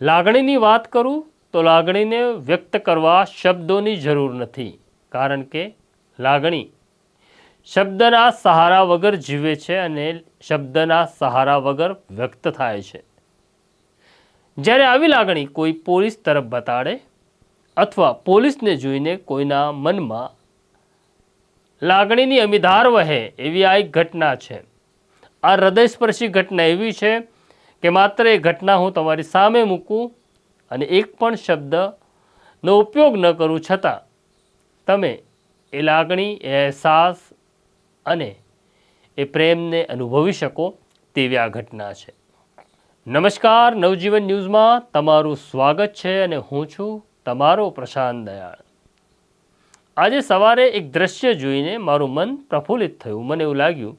લાગણીની વાત કરું તો લાગણીને વ્યક્ત કરવા શબ્દોની જરૂર નથી, કારણ કે લાગણી શબ્દના સહારા વગર જીવે છે અને શબ્દના સહારા વગર વ્યક્ત થાય છે. જ્યારે આવી લાગણી કોઈ પોલીસ તરફ બતાડે અથવા પોલીસને જોઈને કોઈના મનમાં લાગણીની અમીધાર વહે એવી આ એક ઘટના છે. આ હૃદયસ્પર્શી ઘટના એવી છે કે માત્ર એ ઘટના હું તમારી સામે મૂકું અને એક પણ શબ્દનો ઉપયોગ ન કરું છતાં તમે એ લાગણી, એ અહેસાસ અને એ પ્રેમને અનુભવી શકો તેવી આ ઘટના છે. નમસ્કાર, નવજીવન ન્યૂઝમાં તમારું સ્વાગત છે અને હું છું તમારો પ્રશાંત દયાળ. આજે સવારે એક દ્રશ્ય જોઈને મારું મન પ્રફુલ્લિત થયું. મને એવું લાગ્યું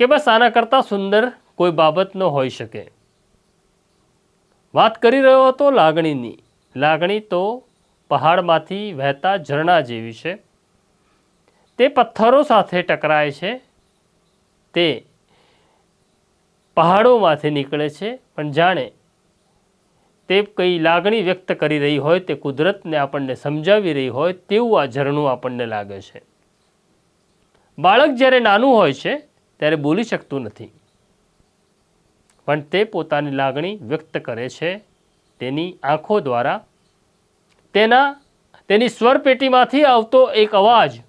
કે બસ આના કરતાં સુંદર કોઈ બાબત ન હોઈ શકે. વાત કરી રહ્યો હતો લાગણીની. લાગણી તો પહાડમાંથી વહેતા ઝરણા જેવી છે. તે પથ્થરો સાથે ટકરાય છે. તે પહાડોમાંથી નીકળે છે. પણ જાણે તે કઈ લાગણી વ્યક્ત કરી રહી હોય, તે કુદરતને આપણને સમજાવી રહી હોય, તેવું આ ઝરણું આપણને લાગે છે. બાળક જ્યારે નાનું હોય છે ત્યારે બોલી શકતું નથી. પણ તે પોતાની લાગણી વ્યક્ત કરે છે તેની આંખો દ્વારા. તેના, તેની સ્વરપેટીમાંથી આવતો એક અવાજ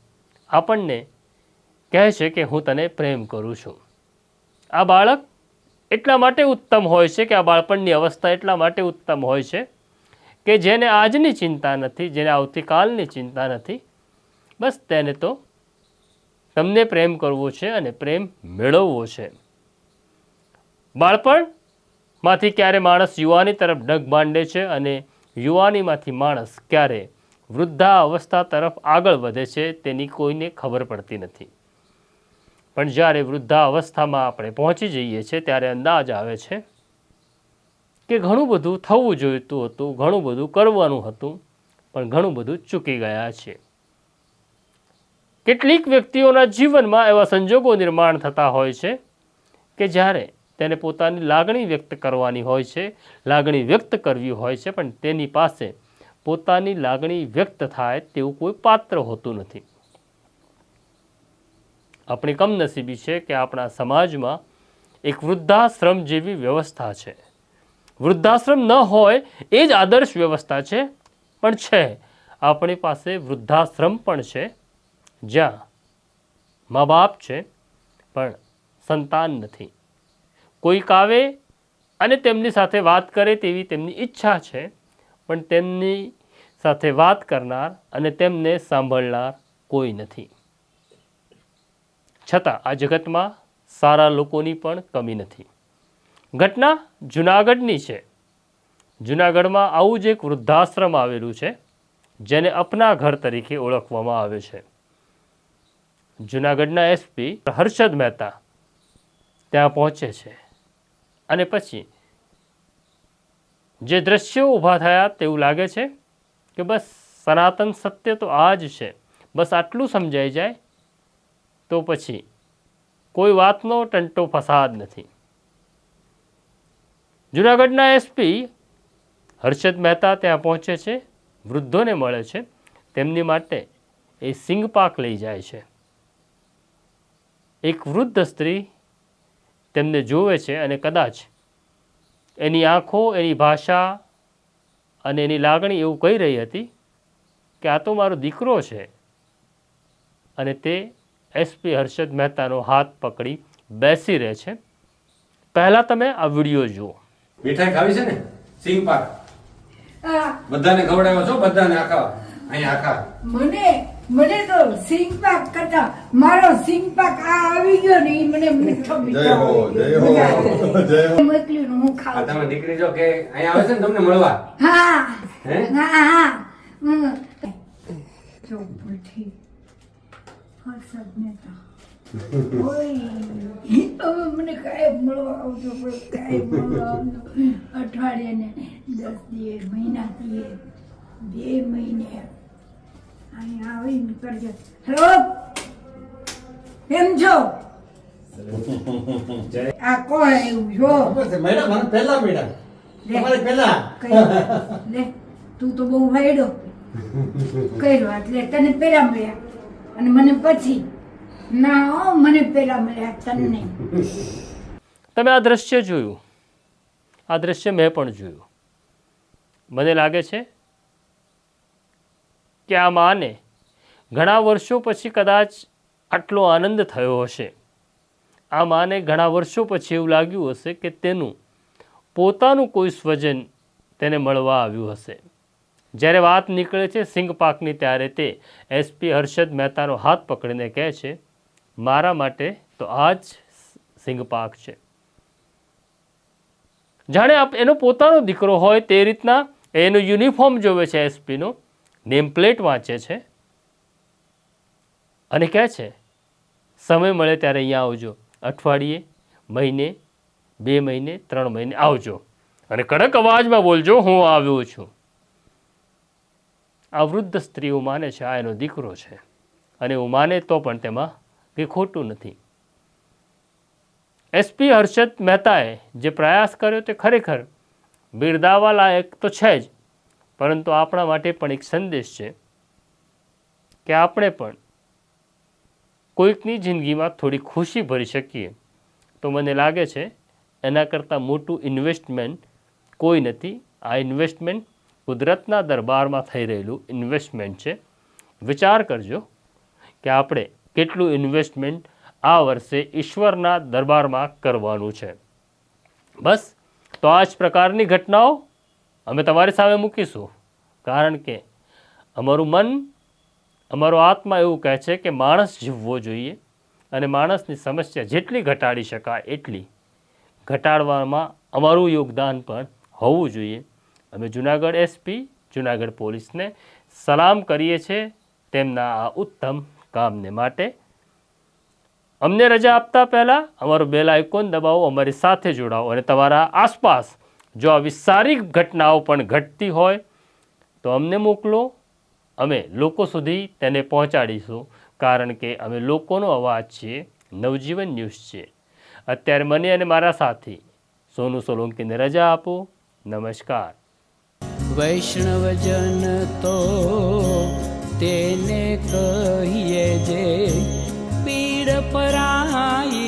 આપણને કહે છે કે હું તને પ્રેમ કરું છું. આ બાળક એટલા માટે ઉત્તમ હોય છે કે આ બાળપણની અવસ્થા એટલા માટે ઉત્તમ હોય છે કે જેને આજની ચિંતા નથી, જેને આવતીકાલની ચિંતા નથી. બસ તેને તો તમને પ્રેમ કરવો છે અને પ્રેમ મેળવવો છે. બાળપણમાંથી ક્યારે માણસ યુવાની તરફ ડગ માંડે છે અને યુવાનીમાંથી માણસ ક્યારે વૃદ્ધા અવસ્થા તરફ આગળ વધે છે તેની કોઈને ખબર પડતી નથી. પણ જ્યારે વૃદ્ધા અવસ્થામાં આપણે પહોંચી જઈએ છીએ ત્યારે અંદાજ આવે છે કે ઘણું બધું થવું જોઈતું હતું, ઘણું બધું કરવાનું હતું, પણ ઘણું બધું ચૂકી ગયા છે કેટલીક વ્યક્તિઓના જીવનમાં એવા સંજોગો નિર્માણ થતા હોય છે કે જ્યારે તેને પોતાની લાગણી વ્યક્ત કરવાની હોય છે, લાગણી વ્યક્ત કરવી હોય છે, પણ તેની પાસે પોતાની લાગણી વ્યક્ત થાય તેવું કોઈ પાત્ર હોતું નથી. આપણી કમનસીબી છે કે આપણા સમાજમાં એક વૃદ્ધાશ્રમ જેવી વ્યવસ્થા છે. વૃદ્ધાશ્રમ ન હોય એ જ આદર્શ વ્યવસ્થા છે, પણ છે. આપણી પાસે વૃદ્ધાશ્રમ પણ છે. જ્યાં મા બાપ છે, પણ સંતાન નથી. કોઈક આવે અને તેમની સાથે વાત કરે તેવી તેમની ઈચ્છા છે, પણ તેમની સાથે વાત કરનાર અને તેમને સાંભળનાર કોઈ નથી. છતાં આ જગતમાં સારા લોકોની પણ કમી નથી. ઘટના જુનાગઢની છે. જુનાગઢમાં આવું જ એક વૃદ્ધાશ્રમ આવેલું છે, જેને અપના ઘર તરીકે ઓળખવામાં આવે છે. જુનાગઢના એસપી હર્ષદ મહેતા ત્યાં પહોંચે છે. અને પછી જે દ્રશ્યો ઊભા થયા તેવું લાગે છે કે બસ સનાતન સત્ય તો આ જ છે. બસ આટલું સમજાઈ જાય તો પછી કોઈ વાતનો ટંટો ફસાદ નથી. જુનાગઢના એસપી હર્ષદ મહેતા ત્યાં પહોંચે છે. વૃદ્ધોને મળે છે. તેમની માટે એ સિંગપાક લઈ જાય છે. એક વૃદ્ધ સ્ત્રી તેમને જોવે છે અને કદાચ એની આંખો એની ભાષા અને એની લાગણી એવું કહી રહી હતી કે આ તો મારો દીકરો છે. અને તે એસપી હર્ષદ મહેતાનો હાથ પકડી બેસી રહે છે. પહેલાં તમે આ વીડિયો જુઓ. મીઠાઈ ખાવી છે ને? સિંગ પાક. બધાને ખવડાવ્યો છો? બધાને આખા? અહીંયા આખા? મને મને તો સિંગ પાક કરતા મારો સિંગ પાક આ આવી ગયો ને એ મને મીઠો મીઠો જય હો, જય હો, જય હો. મોકલ્યું ને હું ખાઉં તમે દીકરી જો કે અહીંયા આવે છે ને તમને મળવા? હા. હા? હા જો ભૂલથી હર્ષદ મહેતા ઓય. હવે મને કાંઈ મળવા આવતો પણ કાંઈ મળવા આવતો અઠવાડિયાને દસ દિવસ મહિના દિવસ બે મહિને. અહીંયા આવીને કરજો હેલો? કેમ છો? આ કોણ આવ્યું? જો. મેડમ મને પહેલા મેડમ તમારે પહેલા. લે તું તો બહુ વાયડો. કર્યો એટલે તને પેલા મળ્યા. અને મને પછી. ના હો મને પેલા મળ્યા તને. તમે આ દ્રશ્ય જોયું. આ દ્રશ્ય મેં પણ જોયું. મને લાગે છે કે આ માને? ઘણા વર્ષો પછી કદાચ આટલો આનંદ થયો હશે. આ માને ઘણા વર્ષો પછી એવું લાગ્યું હશે કે તેનું, પોતાનું કોઈ સ્વજન તેને મળવા આવ્યું હશે. જ્યારે વાત નીકળે છે સિંગ પાકની ત્યારે તે એસપી હર્ષદ મહેતાનો હાથ પકડીને કહે છે, મારા માટે તો આ જ સિંગ પાક છે. જાણે આપ એનો પોતાનો દીકરો હોય તે રીતના એનો યુનિફોર્મ જોવે છે એસપીનો. નેમ પ્લેટ વાંચે છે અને કહે છે, સમય મળે ત્યારે અહીંયા આવજો. અઠવાડિયે, મહિને, બે મહિને, ત્રણ મહિને આવજો. અને કડક અવાજમાં બોલજો, હું આવ્યો છું. આ વૃદ્ધ સ્ત્રીઓ માને છે, આ એનો દીકરો છે. અને હું માને તો પણ તેમાં કંઈ ખોટું નથી. એસપી હર્ષદ મહેતાએ જે પ્રયાસ કર્યો તે ખરેખર બિરદાવા લાયક તો છે જ. પરંતુ આપણા માટે પણ એક સંદેશ છે કે આપણે પણ કોઈકની જિંદગીમાં થોડી ખુશી ભરી શકીએ. તો મને લાગે છે, એના કરતાં મોટું ઇન્વેસ્ટમેન્ટ કોઈ નથી. આ ઇન્વેસ્ટમેન્ટ કુદરતના દરબારમાં થઈ રહેલું ઇન્વેસ્ટમેન્ટ છે. વિચાર કરજો કે આપણે કેટલું ઇન્વેસ્ટમેન્ટ આ વર્ષે ઈશ્વરના દરબારમાં કરવાનું છે. બસ, તો આ જ પ્રકારની ઘટનાઓ અમે તમારી સામે મૂકીશું. કારણ કે અમારું મન, અમારો આત્મા એવું કહે છે કે માણસ જીવવો જોઈએ અને માણસની સમસ્યા જેટલી ઘટાડી શકાય એટલી ઘટાડવામાં અમારું યોગદાન પણ હોવું જોઈએ. અમે જુનાગઢ એસપી જુનાગઢ પોલીસને સલામ કરીએ છીએ તેમના આ ઉત્તમ કામને માટે. અમને રજા આપતા પહેલાં અમારું બેલ આઇકોન દબાવો, અમારી સાથે જોડાઓ અને તમારા આસપાસ જો આવી સારી ઘટનાઓ પણ ઘટતી હોય, તો અમને મોકલો. અમે લોકો સુધી તેને પહોંચાડીશું, કારણ કે અમે લોકોનો અવાજ છીએ, નવજીવન ન્યૂઝ છે. અત્યારે મને અને મારા સાથી સોનુ સોલંકીને રજા આપો. નમસ્કાર. વૈષ્ણવજન તો તેને કહીએ જે પીડ જાના